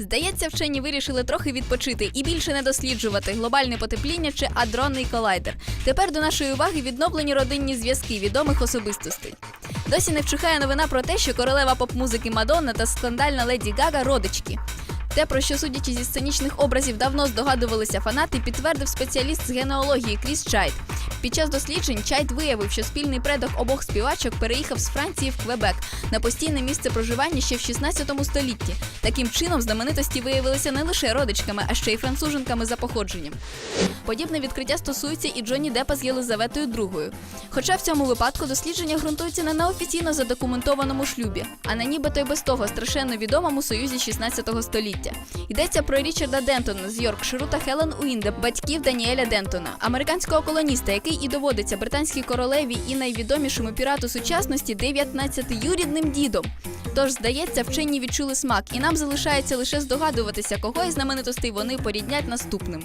Здається, вчені вирішили трохи відпочити і більше не досліджувати глобальне потепління чи адронний колайдер. Тепер до нашої уваги відновлені родинні зв'язки відомих особистостей. Досі не вчихає новина про те, що королева поп-музики Мадонна та скандальна леді Гага родички. Те, про що судячи зі сценічних образів, давно здогадувалися фанати, підтвердив спеціаліст з генеалогії Кріс Чайт. Під час досліджень Чайт виявив, що спільний предок обох співачок переїхав з Франції в Квебек на постійне місце проживання ще в 16 столітті. Таким чином, знаменитості виявилися не лише родичками, а ще й француженками за походженням. Подібне відкриття стосується і Джонні Депа з Єлизаветою II. Хоча в цьому випадку дослідження ґрунтуються не на офіційно задокументованому шлюбі, а на нібито й без того страшенно відомому союзі 16 століття. Йдеться про Річарда Дентона з Йоркширу та Хелен Уінде, батьків Даніеля Дентона, американського колоніста, який і доводиться британській королеві і найвідомішому пірату сучасності 19-юрідним дідом. Тож, здається, вчені відчули смак, і нам залишається лише здогадуватися, кого із знаменитостей вони поріднять наступними.